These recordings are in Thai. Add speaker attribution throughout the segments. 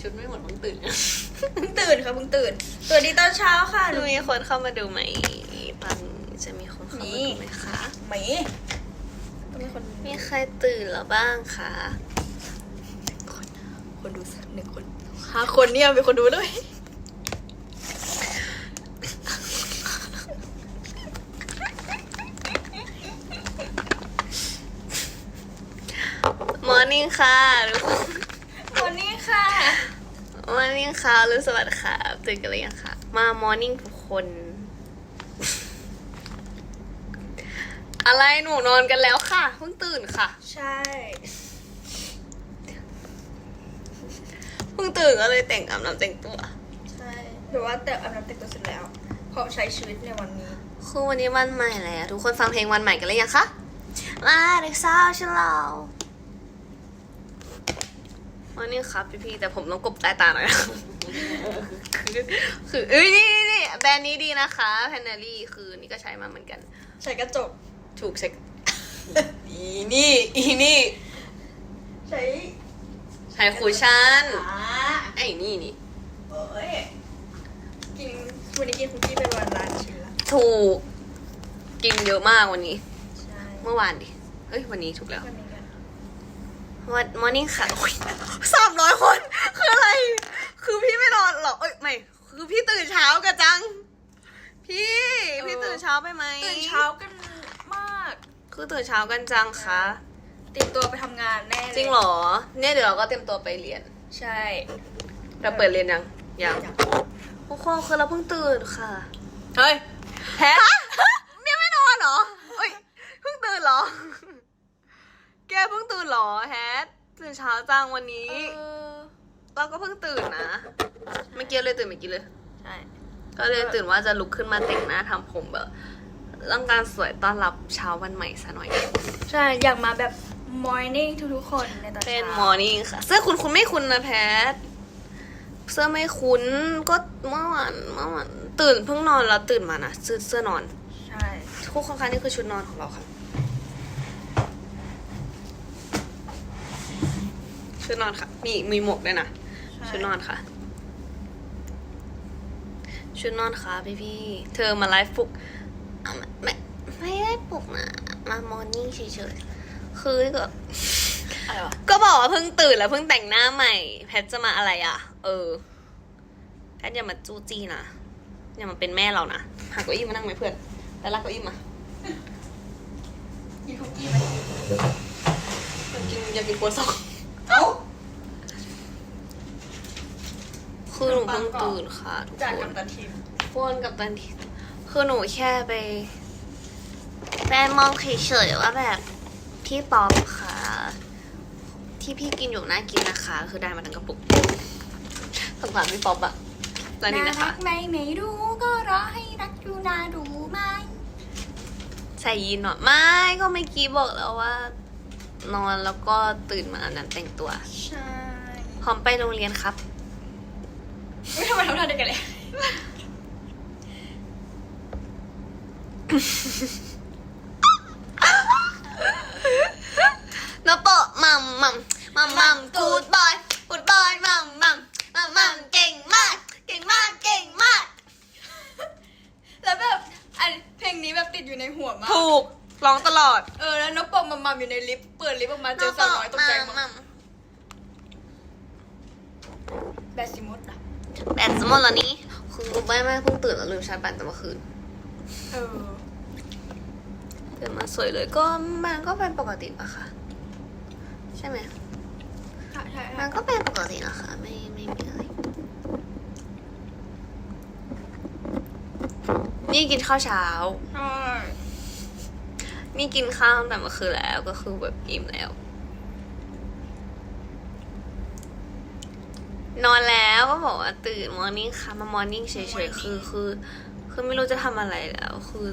Speaker 1: ชุดไม่หมดเพิ่งตื่น
Speaker 2: เพิ่งตื่นค่ะเพิ่งตื่นสวัสดีตอนเช้าค่ะ
Speaker 1: คือมีคนเข้ามาดูไหมตอนจะมีคนเข้ามาดูไหมคะ
Speaker 2: หมีก็มีคน
Speaker 1: มีใครตื่นแล้วบ้างคะ
Speaker 2: คนดูสักหนึ่งคนห้าคนเนี่ยมีคนดูด้วย
Speaker 1: มอร์นิ่งค่ะทุกคน
Speaker 2: คนนี้ค่ะ
Speaker 1: มอร์นิ่งค่ะหรือสวัสดีค่ะตื่นกันหรือยังคะมามอร์นิ่งทุกคน อะไรหนูนอนกันแล้วค่ะ เพิ่งตื่นค่ะ
Speaker 2: ใช่
Speaker 1: เพิ่งตื่นก็เลยแต่งอาบน้ำแต่งตัว
Speaker 2: ใช่หรือว่าแต่อาบน้ำแต่งตัวเสร็จแล้วพร้อมใช้ชีวิตในวันนี้
Speaker 1: คือวันนี้วันใหม่แล้ว ทุกคนฟังเพลงวันใหม่กันหรือยังคะมาเด็กสาวฉันเรา วันนี้ครับพี่ๆแต่ผมต้องกบใต้ตาหน่อยนะคือคือเอ้ยนี่นี่นี่แบรนด์นี้ดีนะคะแพนเนอรี่คือนี่ก็ใช้มาเหมือนกัน
Speaker 2: ใช้กระจก
Speaker 1: ถูกเช็คอีนี่อีนี่
Speaker 2: ใช้
Speaker 1: ใช้คูชั่น
Speaker 2: อ่า
Speaker 1: ไอ้นี่นี่
Speaker 2: เอ้ยกินวันนี้กินคุกกี้ไปวันละชิ้นละ
Speaker 1: ถูก กินเยอะมากวันนี้
Speaker 2: ใช่
Speaker 1: เมื่อวานดิ เฮ้ย วันนี้ถูกแล้ว
Speaker 2: วันนี้กัน
Speaker 1: วันมอร์นิ่งค่ะสามร้อยคน คืออะไร คือพี่ไม่นอนหรอเอ้ยไม่ คือพี่ตื่นเช้ากันจัง พี่ พี่ตื่นเช้าไปไหม
Speaker 2: ตื่นเช้ากันมาก
Speaker 1: คือตื่นเช้ากันจังคะ
Speaker 2: เตรียมตัวไปทำงานแน่เลย
Speaker 1: จริงเหรอ เนี่ยเดี๋ยวเราก็เตรียมตัวไปเรียน
Speaker 2: ใช่
Speaker 1: เราเปิดเรียนยัง ยัง
Speaker 2: อยาก
Speaker 1: ทุกคนคือเราเพิ่งตื่นค่ะ
Speaker 2: เฮ้ย
Speaker 1: แพทเนี่ยไม่นอนเหรอเอ้ย เพิ่งตื่นเหรอ แกเพิ่งตื่นเหรอแฮทตื่นเช้าจังวันนี้
Speaker 2: เออ
Speaker 1: เราก็เพิ่งตื่นนะเมื่อกี้เลยตื่นเมื่อกี้เลย
Speaker 2: ใช่
Speaker 1: ก็เลยตื่นว่าจะลุกขึ้นมาแต่งหน้าทำผมแบบต้องการสวยต้อนรับเช้าวันใหม่ซะหน่อย
Speaker 2: ใช่ อยากมาแบบ morning ทุกๆคนในตอน
Speaker 1: เป็น
Speaker 2: เช้าม
Speaker 1: อร์นิ่งค่ะ เสื้อคุณคุณไม่คุ้นนะแพท เสื้อไม่คุ้นก็เมื่อวานเมื่อวานตื่นเพิ่งนอนแล้วตื่นมานะซื้อเสื้อนอน
Speaker 2: ใช่
Speaker 1: ทุกคนคะนี่คือชุดนอนของเราค่ะ ชุดนอนค่ะ มีมีหมวกด้วยนะชุดนอนค่ะ ชุดนอนค่ะพี่พี่ๆเธอมาไลฟ์ปลุกอะไม่ไม่ไม่ได้ปลุกนะ มามอร์นิ่งเฉยๆ คือก็
Speaker 2: อะไรวะ
Speaker 1: ก็บอกว่าเพิ่งตื่นแล้วเพิ่งแต่งหน้าใหม่ แพทจะมาอะไรอะ เออ แพทอย่ามาจู้จี้นะ อย่ามาเป็นแม่เรานะ หาเก้าอี้มานั่งไหมเพื่อน แล้วลากเก้าอี้มา
Speaker 2: กินคุกกี้ไหม
Speaker 1: อยากกินอยากกินครัวซอง
Speaker 2: เอ้า
Speaker 1: คือหนูเพิ่งตื่นค่ะทุก
Speaker 2: จาก
Speaker 1: ค
Speaker 2: กันบตันทีม
Speaker 1: พวนกับตันทีคือหนูแค่ไปไปมองเฉยๆว่าแบบพี่ป๊อปค่ะ ที่พี่กินอยู่น่ากินนะคะ คือได้มาทั้งกระปุกสงสารพี่ป๊อปอะแล้วนี่นะคะ
Speaker 2: รักไหมไม่รู้ก็รอให้รักอยู่นาดูไหม
Speaker 1: ใส่ยีนหน่อยไม่ก็เมื่อกี้บอกแล้วว่า นอนแล้วก็ตื่นมาอาบน้ำแต่งตัว
Speaker 2: ใช่
Speaker 1: พร้อมไปโรงเรียนครับ
Speaker 2: ไม่ทำไมทำท่าเดียวกันเลย
Speaker 1: นโปะมัมมัมมัมมัมกูดบอยกูดบอยมัมมัมมัมมัมเก่งมาก เก่งมาก เก่งมาก
Speaker 2: แล้วแบบอันเพลงนี้แบบติดอยู่ในหัวมาก
Speaker 1: ถูกร้องตลอด
Speaker 2: เออ แล้วนกปอมมัมมัมอยู่ในลิฟต์เปิดลิฟต์ออกมาเจอสาวน้อยตกใจหมด
Speaker 1: มัม
Speaker 2: แบตสิมดอะ
Speaker 1: แบตสมดแล้วนี้คือไม่ไม่เพิ่งตื่นแล้วลืมชาร์จแบตแต่เมื่อคืน
Speaker 2: เออ
Speaker 1: ตื่นมาสวยเลยก็มันก็เป็นปกติอะค่ะ ใช่ไหม
Speaker 2: ใช่ใช่
Speaker 1: มันก็เป็นปกตินะคะไม่ไม่มีอะไรนี่กินข้าวเช้า
Speaker 2: ใช่
Speaker 1: นี่กินข้าวตั้งแต่เมื่อคืนแล้วก็คือแบบอิ่มแล้ว นอนแล้วก็บอกว่าตื่นมอร์นิ่งค่ะมามอร์นิ่งเฉยๆคือคือคือไม่รู้จะทำอะไรแล้ว คือ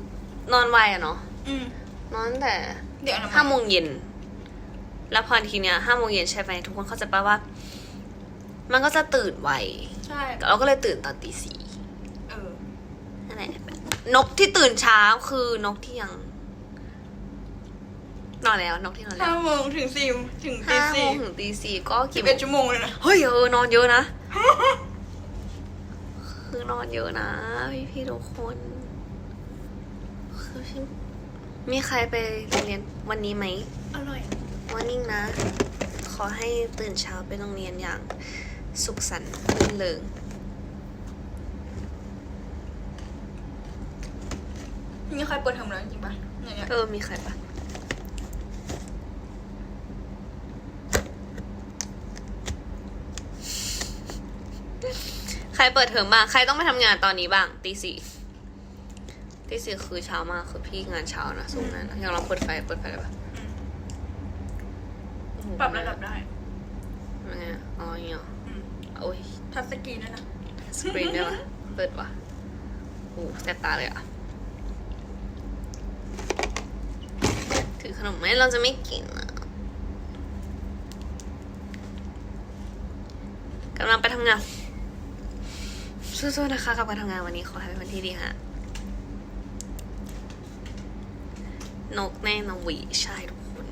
Speaker 1: นอนไวอะเนาะ
Speaker 2: อืม
Speaker 1: นอนตั้งแต่
Speaker 2: เดี๋ยวนะ
Speaker 1: ห้าโมงเย็นแล้วพอทีเนี้ยห้าโมงเย็นใช่ไหมทุกคนเข้าใจปะว่า มันก็จะตื่นไว
Speaker 2: ใช่
Speaker 1: เราก็เลยตื่นตอนตีสี่
Speaker 2: เออ
Speaker 1: นั่นแหละนกที่ตื่นเช้าคือนกที่ยัง นอนแล้วนกที่นอนแล้
Speaker 2: ห้าวโมงถึงสี่ถึงตี
Speaker 1: ห้าโม
Speaker 2: สี่
Speaker 1: งถึงตีสี่ก็
Speaker 2: สิ
Speaker 1: กี่
Speaker 2: บ
Speaker 1: โม
Speaker 2: เอ็ด
Speaker 1: ง
Speaker 2: ชั่วโมงเลยนะ
Speaker 1: เฮ้ยเออนอนเยอะนะ คือนอนเยอะนะพี่พี่ๆทุกคนคือพี่มีใครไปโรงเรียนวันนี้ไหม
Speaker 2: อร่อย
Speaker 1: วันนิ่งนะ ขอให้ตื่นเช้าไปโรงเรียนอย่างสุขสันต์รื่นเริง
Speaker 2: มีใครเปิดเทอมแล้วจริงปะอย่างเงี้ย
Speaker 1: เออมีใครปะใคร เปิดเทอมบ้าง ใครต้องไปทำงานตอนนี้บ้างตีสี่ตีสี่คือเช้ามากคือพี่งานเช้านะสูงนั้นนะอย่างเราเปิดไฟเปิดไฟได้ปะโอ้โห
Speaker 2: ปรับระดับได้
Speaker 1: ยังไงอะอ๋ออย่างเงี้ยเหรอ
Speaker 2: อืม
Speaker 1: โอ้ย
Speaker 2: ทัชสกรีนด้วยนะ
Speaker 1: สกรีนได้ปะเปิดวะโอ้แสบตาเลยอะถือขนมไหมเราจะไม่กินอะกำลังไปทำงาน สู้ๆนะคะกับการทำงานวันนี้ขอให้เป็นวันที่ดีฮะนกแน่นวีใช่ทุกคน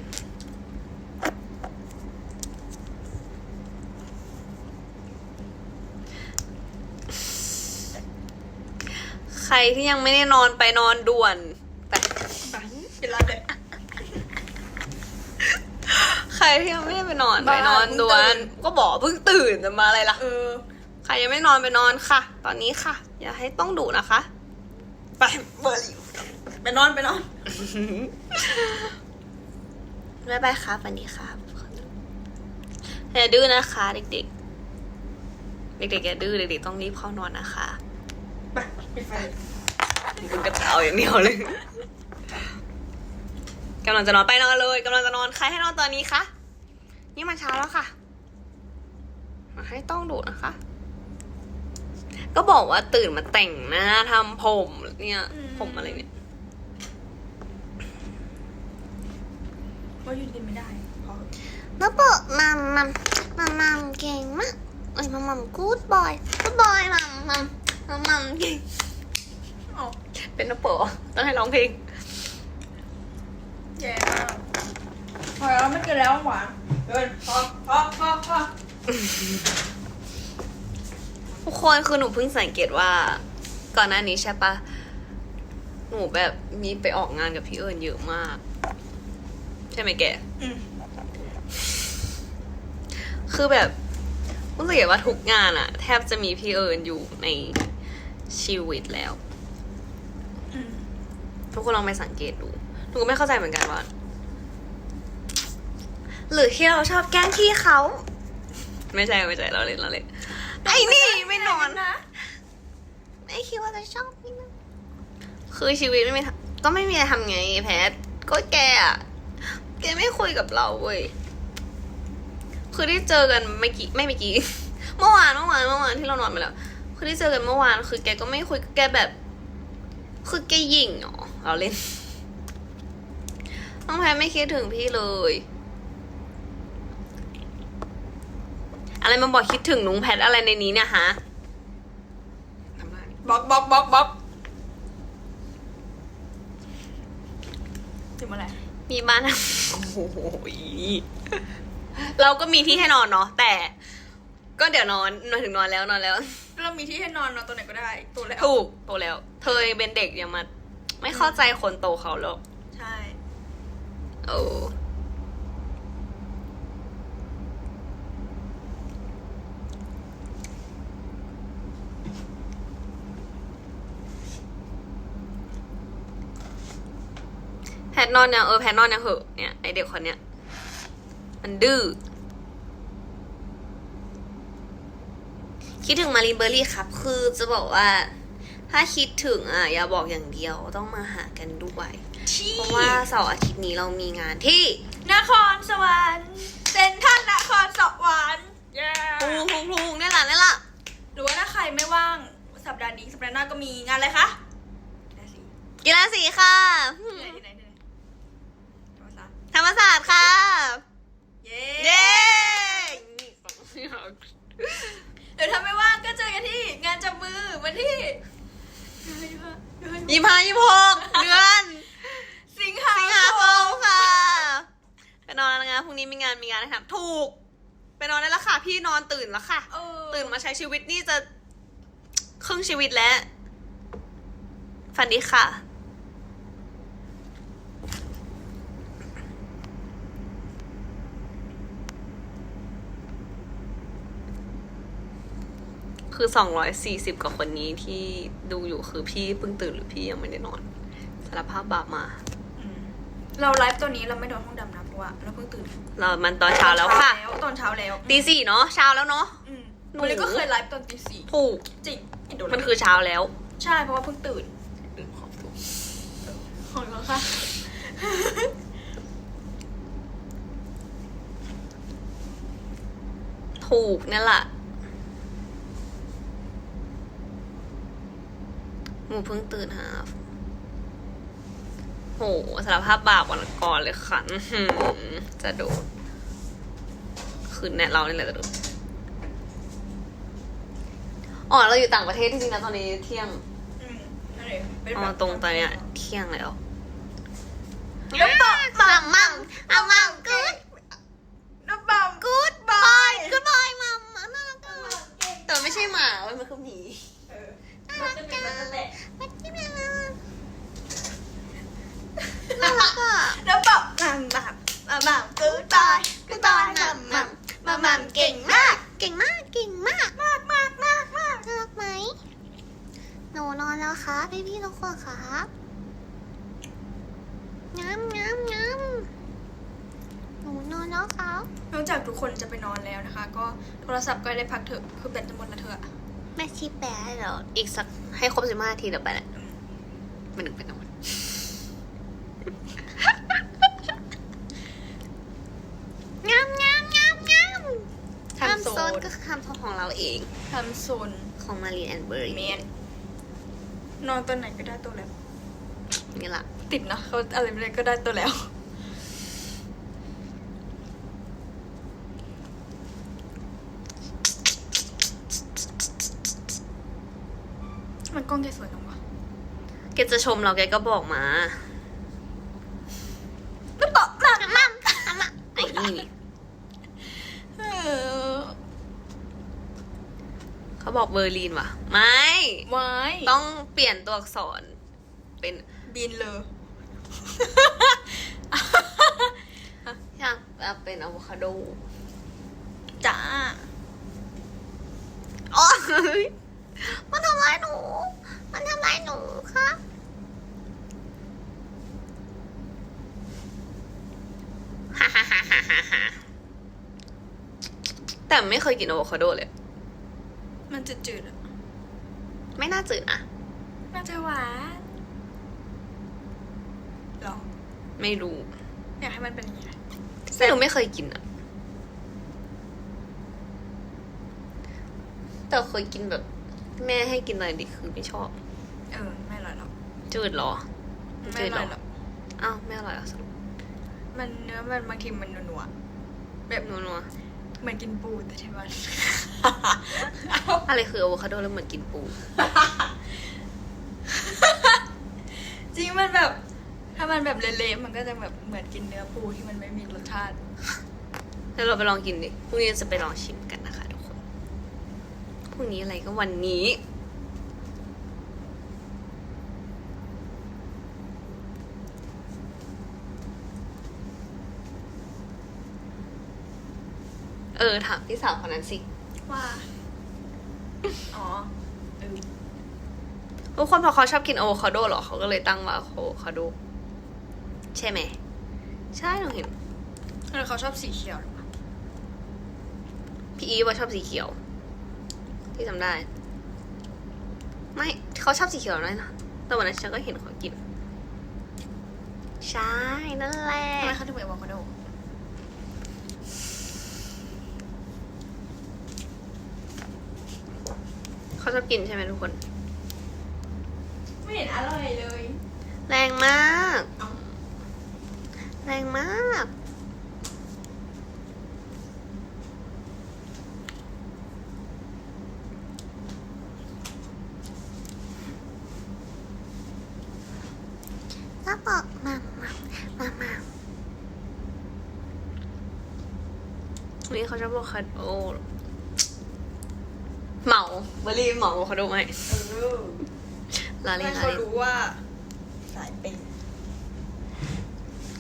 Speaker 1: ใครที่ยังไม่ได้นอนไปนอนด่วนไป
Speaker 2: ไปกินร้านเด็ด
Speaker 1: ใครที่ยังไม่ได้ไปนอน
Speaker 2: บ้า
Speaker 1: ไปนอน
Speaker 2: เพิ่ง
Speaker 1: ด่วน
Speaker 2: ตื่น
Speaker 1: ก็บอกเพิ่งตื่นจะมาอะไรล่ะ
Speaker 2: เออ
Speaker 1: ใค รยังไม่นอนไปนอนค่ะ ตอนนี้ค่ะ อย่าให้ต้องดุนะคะ
Speaker 2: ไปเบอร์ลิวไปนอนไปนอน
Speaker 1: บ๊ายบายครับวันนี้ครับอย่าดื้อนะคะ เด็กๆ เด็กๆอย่าดื้อเด็กๆต้องรีบเข้านอนนะคะ
Speaker 2: ไปปิดไฟ
Speaker 1: คุณกระเจ้าอย่างเดียวเลยกำลังจะนอนไปนอนเลยกำลังจะนอนใครให้นอนตอนนี้คะนี่มันเช้าแล้วค่ะ มาให้ต้องดุนะคะ ก็บอกว่าตื่นมาแต่งหน้าทำผม เนี่ย ผมอะไรเนี่ย
Speaker 2: ว่าหยุดกินไม่ได้พอ
Speaker 1: แล้วบอกมัมมัมมัมมัมเก่งมากเอ้ยมัมมัมกู๊ดบอยกู๊ดบอยมัมมัมมัมมัมเก่ง
Speaker 2: อ๋อ
Speaker 1: เป็นนักโปะต้องให้ร้องเพลง
Speaker 2: แย่มากพอแล้วไม่กินแล้วหวานเกินพอพอพอพอ
Speaker 1: ทุกคนคือหนูเพิ่งสังเกตว่า ก่อนหน้านี้ใช่ปะหนูแบบมีไปออกงานกับพี่เอิญเยอะมาก ใช่ไหมแก
Speaker 2: อืม
Speaker 1: คือแบบรู้สึกว่าทุกงานอะแทบจะมีพี่เอิญอยู่ในชีวิตแล้ว
Speaker 2: อืม
Speaker 1: ทุกคนลองไปสังเกตดู หนูก็ไม่เข้าใจเหมือนกันว่า หรือที่เราชอบแกล้งพี่เขา ไม่ใช่ไม่ใช่เราเล่นเราเล่น ไอ้นี่ไม่นอน
Speaker 2: นะ
Speaker 1: ไม่คิดว่าจะชอบพี่นะคือชีวิตไม่มีทางก็ไม่มีอะไรทำไงแพทก็แกอะแกไม่คุยกับเราเว้ยคือที่เจอกันไม่กี่ไม่เมื่อกี้เมื่อวานเมื่อวานเมื่อวานที่เรานอนไปแล้ว คือที่เจอกันเมื่อวานคือแกก็ไม่คุยแกแบบ คือแกหยิ่งเหรอเราเล่นน้องแพทไม่คิดถึงพี่เลย อะไรมาบอกคิดถึงนุ้งแพทอะไรในนี้เนี่ยฮะทำไม
Speaker 2: บล็อกบล็อกบล็อกบล็อกถึงเมื่อไหร่
Speaker 1: มีบ้านโอ้โหเราก็มีที่ให้นอนเนาะแต่ ก็เดี๋ยวนอนนอนถึงนอนแล้วนอนแล้ว
Speaker 2: เรามีที่ให้นอนนอนตัวไหนก็ได้ตัวแล้ว
Speaker 1: ถูกโตแล้ว เธอยังเป็นเด็กยังมา ไม่เข้าใจคนโตเขาหรอก
Speaker 2: ใช่
Speaker 1: โอ้ ทนอนยังเออแพทนอนยังเหอะเนี่ยไอเด็กคนเนี้ยมันดื้อคิดถึงมารีนเบอร์รี่ครับ คือจะบอกว่า ถ้าคิดถึงอะอย่าบอกอย่างเดียวต้องมาหากันด้วย
Speaker 2: ที่
Speaker 1: เพราะว่าเสาร์อาทิตย์นี้เรามีงานที่
Speaker 2: นครสวรรค์เซ็นทรัลนครสวรรค์เย้
Speaker 1: พุงพุงพุงนี่แหละนี่แหละ
Speaker 2: หรือว่าถ้าใครไม่ว่างสัปดาห์นี้สัปดาห์หน้าก็มีงานอะไรคะได้สิ
Speaker 1: กีฬาสีค่ะ
Speaker 2: ศาสตร์
Speaker 1: ค่ะ
Speaker 2: เย้
Speaker 1: เย้
Speaker 2: เดี๋ยวถ้าไม่ว่างก็เจอกันที่งานจับมือวันที่
Speaker 1: ยี่ห้ายี่หกเดือน
Speaker 2: สิงหา
Speaker 1: สิงหาคมค่ะรุ่งนี้มีงานมีงานให้ทำถูก ไปนอนได้แล้วค่ะ พี่นอนตื่นแล้วค่ะ
Speaker 2: เออ
Speaker 1: ตื่นมาใช้ชีวิตนี่จะครึ่งชีวิตแล้วฝันดีค่ะ คือสองร้อยสี่สิบกว่าคนนี้ที่ดูอยู่คือพี่เพิ่งตื่นหรือพี่ยังไม่ได้นอนสารภาพบาปมา
Speaker 2: อืมเราไลฟ์ตัวนี้เราไม่โดนห้องดำนะเพราะว่าเราเพิ่งตื่น
Speaker 1: เรามันตอนเช้าแล้วค่ะ
Speaker 2: ตอนเช้าแล้ว
Speaker 1: ตีสี่เนาะเช้าแล้วเนาะ
Speaker 2: อืม
Speaker 1: หนู
Speaker 2: วันนี้ก็เคยไลฟ์ตอนตีสี่
Speaker 1: ถูก
Speaker 2: จริงเห็นโดน
Speaker 1: มันคือเช้าแล้ว
Speaker 2: ใช่เพราะว่าเพิ่งตื่นของเราค่ะ
Speaker 1: ถูกเนี่ยแหละ หมูเพิ่งตื่นฮะโหสารภาพบาปวันก่อนเลยค่ะอื้อหือจะโดนคืนแน่เรานี่แหละจะโดนอ๋อเราอยู่ต่างประเทศที่จริงๆแล้วตอนนี้เที่ยง
Speaker 2: อืมนั่นเองเป็น
Speaker 1: อ๋
Speaker 2: แบ
Speaker 1: อบตรงตอนเนี้ยเที่ยงแล้ว
Speaker 2: น้ำเปล่า
Speaker 1: มัมมัมมัมมัมกูด
Speaker 2: น้ำเปล่า
Speaker 1: กูดบายกูดบายมัมน่ารักอะแต่มันไม่ใช่หมาเว้ยมันคือหมี
Speaker 2: เออมันจะเป็นมันจะแตะ
Speaker 1: มันที่มันน่ารักอะ
Speaker 2: น้ำเปล่ามัมมั มมัมกูตายกูตายมัมมัมมัมมัมเก่งมาก
Speaker 1: เก่งมากเก่งมาก
Speaker 2: มากมากมากมาก
Speaker 1: น่ารักไหมหนูนอนแล้วครับพี่พี่ๆทุกคนครับง้ำง้ำง้ำหนูนอนแล้วครับ
Speaker 2: นอกจากทุกคนจะไปนอนแล้วนะคะ ก็โทรศัพท์ก็ได้พักเถอะคือแบตจะหมดแล้วเถอะ
Speaker 1: แม่ชีแปะให้เราอีกสักให้ครบสิบห้านาทีเดี๋ยวไปแหละมันหนึ่งไปนอนงามงามงามงาม
Speaker 2: ทำ
Speaker 1: ทำ
Speaker 2: โซ
Speaker 1: โซน
Speaker 2: น
Speaker 1: ก็คือคำของเราเอง
Speaker 2: ทำโซน
Speaker 1: ของมารีแอนเบอร์
Speaker 2: เม
Speaker 1: รี่
Speaker 2: นนอนตัวไหนก็ได้ตัวแล้ว
Speaker 1: นี่แหละ
Speaker 2: ติดนะเขาอะไรไม่ได้ก็ได้ตัวแล้ว มันกล้องแกสวยจังวะ
Speaker 1: แกจะชมเราแกก็บอกมา
Speaker 2: แล้วบอกมา
Speaker 1: มัมมัมไอ้นี่
Speaker 2: เออ
Speaker 1: เขา บอกเบอร์ลินว่ะ ไม่
Speaker 2: ไว้
Speaker 1: ต้องเปลี่ยนตัวอักษร เป็น
Speaker 2: บินเลย
Speaker 1: อยากเอาเป็นอะโวคาโด
Speaker 2: จ้า
Speaker 1: อ๋อเฮ้ยมันทำร้ายหนู มันทำร้ายหนูครับฮ่าฮ่าฮ่าฮ่าฮ่าฮ่าแต่ไม่เคยกินอะโวคาโดเลย
Speaker 2: มันจะจืดๆอะ
Speaker 1: ไม่น่าจืดนะ
Speaker 2: น่าจะหวานหรอ
Speaker 1: ไม่รู้
Speaker 2: อยากให้มันเป็นอย่างนี้นะ
Speaker 1: ไม่รู้ไม่เคยกินอะแต่เคยกินแบบ แม่ให้กินอะไรดิคือไม่ชอบ
Speaker 2: เออ ไม่อร่อยหรอก
Speaker 1: จืดเหรอ
Speaker 2: ไม่อร่อยหรอก
Speaker 1: อ้าวไม่อร่อยเหรอสรุป
Speaker 2: มันเนื้อมันบางทีมันนัวๆแบบ
Speaker 1: นัวนัว
Speaker 2: เหมือนกินปูแต่ที่มัน
Speaker 1: ๆอะไรคืออะโวคาโดแล้วเหมือนกินปู
Speaker 2: จริงมันแบบ ถ้ามันแบบเละๆมันก็จะแบบเหมือนกินเนื้อปูที่มันไม่มีรสชาติ
Speaker 1: แล้วเราไปลองกินดิ พรุ่งนี้จะไปลองชิมกันนะคะทุกคน พรุ่งนี้อะไรก็วันนี้ ออถามพี่สาวคนนั้นสิ
Speaker 2: ว่าอ๋อเออ
Speaker 1: ทุกคนพอเขาชอบกินอะโวคาโดเหรอเขาก็เลยตั้งว่าอะโวคาโด ใช่ไหม ใช่หนูเห็น
Speaker 2: แล้วเขาชอบสีเขียวหรือเปล่า
Speaker 1: พี่อีฟว่าชอบสีเขียว ที่จำได้ ไม่เขาชอบสีเขียวน้อยนะแต่วันนั้นฉันก็เห็นเขากิน ใช่นั่นแหละ
Speaker 2: ทำไมเขาถึงเป็นอะโวคาโด
Speaker 1: เขา ชอบกินใช่ไหมทุกคน
Speaker 2: ไม่เห็นอร่อยเลย
Speaker 1: แรงมาก
Speaker 2: เอ้า
Speaker 1: แรงมาก ก็บอกมามามามานี่เขาจะบอกคาโด เหมาเบอร์รี่เหมาคาโดไหม
Speaker 2: เออ
Speaker 1: ลาเล่
Speaker 2: ให้
Speaker 1: นลา
Speaker 2: เขา
Speaker 1: เล่น
Speaker 2: รู้ว่าสายเป็น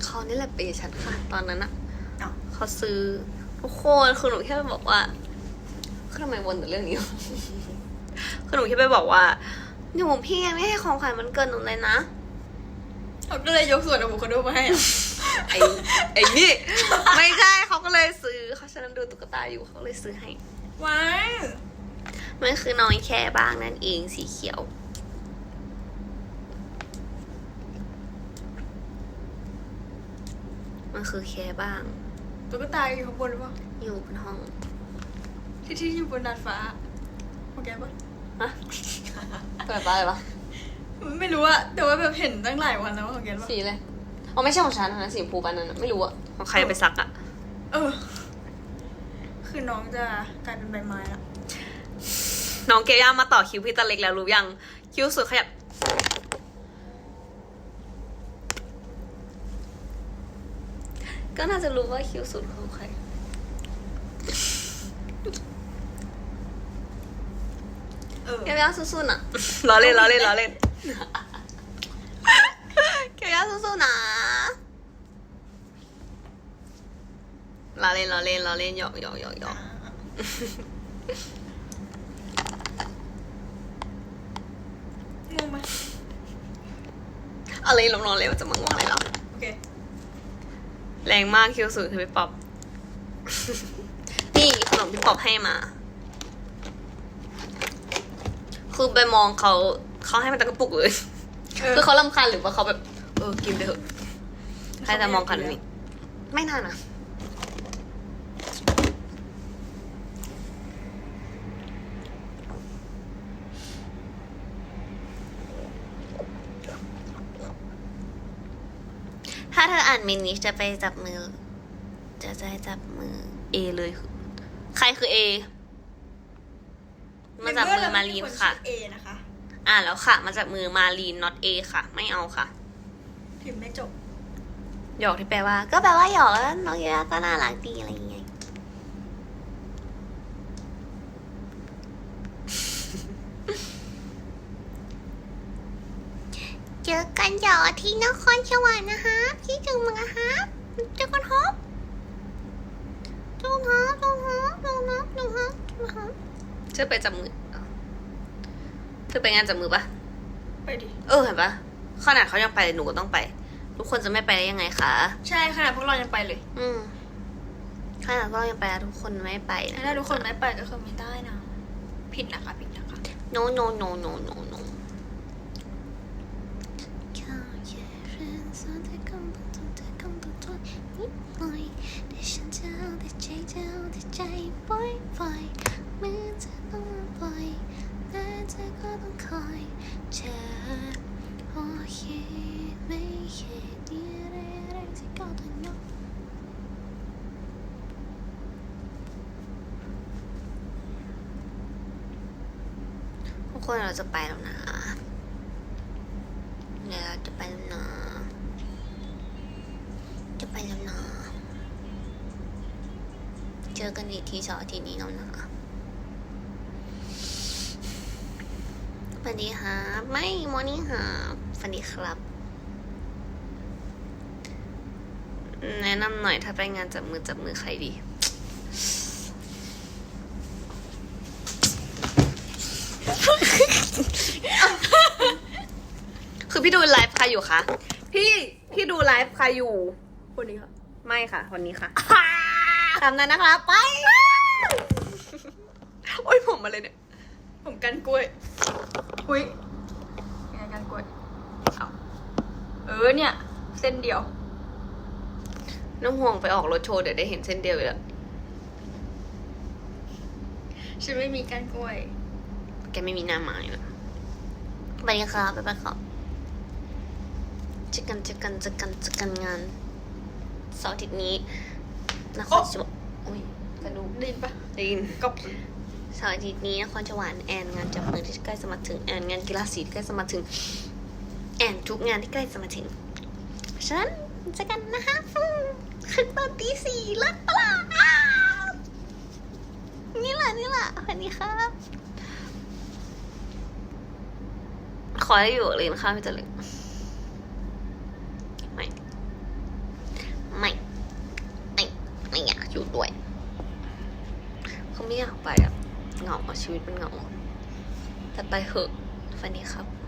Speaker 1: เขานี่แหละเปย์ฉันค่ะ ตอนนั้นอะ
Speaker 2: เอ้า
Speaker 1: เขาซื้อทุกคนคือหนูแค่ไปบอกว่าคือทำไมวนแต่เรื่องนี้วะคือหนูแค่ไปบอกว่าหนูพี่ยังไม่ให้ของขวัญมันเกินหนูเลยนะ
Speaker 2: เขาก็เลยยกส่วนอะโวคาโดมาให้อะ
Speaker 1: ไอ้ไอ้นี่ ไม่ใช่เขาก็เลยซื้อเขาฉันดูตุ๊กตาอยู่เขาเลยซื้อให้
Speaker 2: ว้าย
Speaker 1: มันคือน้อยแค่บ้างนั่นเองสีเขียวมันคือแค่บ้าง
Speaker 2: ตุ๊กตาอยู่ข้างบนหรือเปล่า
Speaker 1: อยู่บนห้อง
Speaker 2: ที่ที่อยู่บนดาดฟ้าโอเคปะ
Speaker 1: ฮะเปิดไปเลยปะ
Speaker 2: ไม่รู้อะแต่ว่าแบบเห็นตั้งหลายวันแล้วของแกปะ
Speaker 1: สีเลยอ๋อไม่ใช่ของฉันนะสีชมพูปันนั้นนะไม่รู้อะของใครไปซักอะ
Speaker 2: เออ คือน้องจะกลายเป็นใบไม้ละ
Speaker 1: น้องเกย่ามาต่อคิวพี่ตาเล็กแล้วรู้ยังคิวสุดขยับก็น่าจะรู้ว่าคิวสุดของใคร
Speaker 2: เออ
Speaker 1: เกย่าสู้ๆน่ะล้อเล่นล้อเล่นล้อเล่นเกย่าสู้ๆนะล้อเล่นล้อเล่นล้อเล่นหยอกหยอกหยอกหยอก
Speaker 2: ง่วงไหม
Speaker 1: อะไรลงๆเลยมันจะมาง่วงอะไรหรอ
Speaker 2: โอเค
Speaker 1: แรงมากคิวสูงคือพี่ป๊อปนี่ขนมพี่ป๊อปให้มา คือไปมองเขาเขาให้มันตะกระปุกเลย
Speaker 2: เออ
Speaker 1: คือเขาลำคาญหรือว่าเขาแบบ เออกินไปเถอะใครจะมองกันนี้ไม่น่านะ ถ้าเธออ่าน มินนี้จะไปจับมือ จะจะจับมือเอเลย ใครคือเอมาจับมือมารีนค่ะ
Speaker 2: เอนะคะ
Speaker 1: อ่านแล้วค่ะ มาจากมือมารีน not A ค่ะ ไม่เอาค่ะ
Speaker 2: พิมพ์ไม่จบ
Speaker 1: หยอกที่แปลว่า ก็แปลว่าหยอกแล้วน้องยาก็น่ารักดีอะไรอย่างเงี้ย เจอกันหยอที่นครสวรรค์นะคะพี่จึงมานะคะเจอกันฮอปเจอกันฮอปเจอกันฮอปเจอกันฮอปเจอกันฮอปเจอกันฮอปเธอไปจับมือเธอไปงานจับมือปะ
Speaker 2: ไปดิ
Speaker 1: เออเห็นปะขนาดเขายังไปหนูก็ต้องไป ทุกคนจะไม่ไปได้ยังไงคะ
Speaker 2: ใช่ขนาดพวกเรายังไปเลย
Speaker 1: อืมขนาดเรายังไปแล้วทุกคนไม่ไปนะ
Speaker 2: ถ้าทุกคนไม่ไปก็คือไม่ได้นะ ผิดนะคะ ผิดนะคะ
Speaker 1: โนโนโนโนโนโนมือจะต้องปล่อยแต่เธอก็ต้องคอยเธอโอเคไม่เคยมีอะไรอะไรที่ก็ต้องยกทุกคนเราจะไปแล้วนะเดี๋ยวเราจะไปแล้วนะจะไปแล้วนะ เจอกันอีกทีเสาร์อาทิตย์นี้แล้วนะสวัสดีครับไม่มอร์นิ่งครับสวัสดีครับ แนะนำหน่อยถ้าไปงานจับมือจับมือใครดีคือพี่ดูไลฟ์ใครอยู่คะ พี่ พี่ดูไลฟ์ใครอยู่
Speaker 2: คนนี้ค่ะ
Speaker 1: ไม่ค่ะ คนนี้ค่ะ ตามนั้นนะคะไป โอ้ยผมมาเลยเนี่ย
Speaker 2: ผมกันกล้วย อุ้ยยังไงกันกล้วยเอาเออเนี่ย เส้นเดียว
Speaker 1: น้องห่วงไปออกรถโชว์เดี๋ยวได้เห็นเส้นเดียวอยู่แล้ว
Speaker 2: ฉันไม่มีกันกล้วย
Speaker 1: แกไม่มีหน้าไม้แล้วไปกันค่ะไปไปค่ะเจอกันเจอกันเจอกันเจอกันงานเสาร์อาทิตย์นี้ นครสวรรค์โอ้ยกระดูก
Speaker 2: ได้ยินปะ
Speaker 1: ได้ยิน
Speaker 2: ก็
Speaker 1: เสาร์อาทิตย์นี้นครสวรรค์แอนงานจับมือที่ใกล้จะมาถึงแอนงานกีฬาสีที่ใกล้จะมาถึง แอนทุกงานที่ใกล้จะมาถึงเพราะฉะนั้นเจอกันนะคะขึ้นตอนตีสี่ลัดปะล่ะอ้าวนี่แหละนี่แหละสวัสดีครับ ขอให้อยู่กับลินค่ะพี่จริญไม่ ไม่ ไม่ ไม่อยากอยู่ด้วยเขาไม่ อยากไปอะเหงาชีวิตมันเหงาแต่ไปเหอะฟันนี้ครับ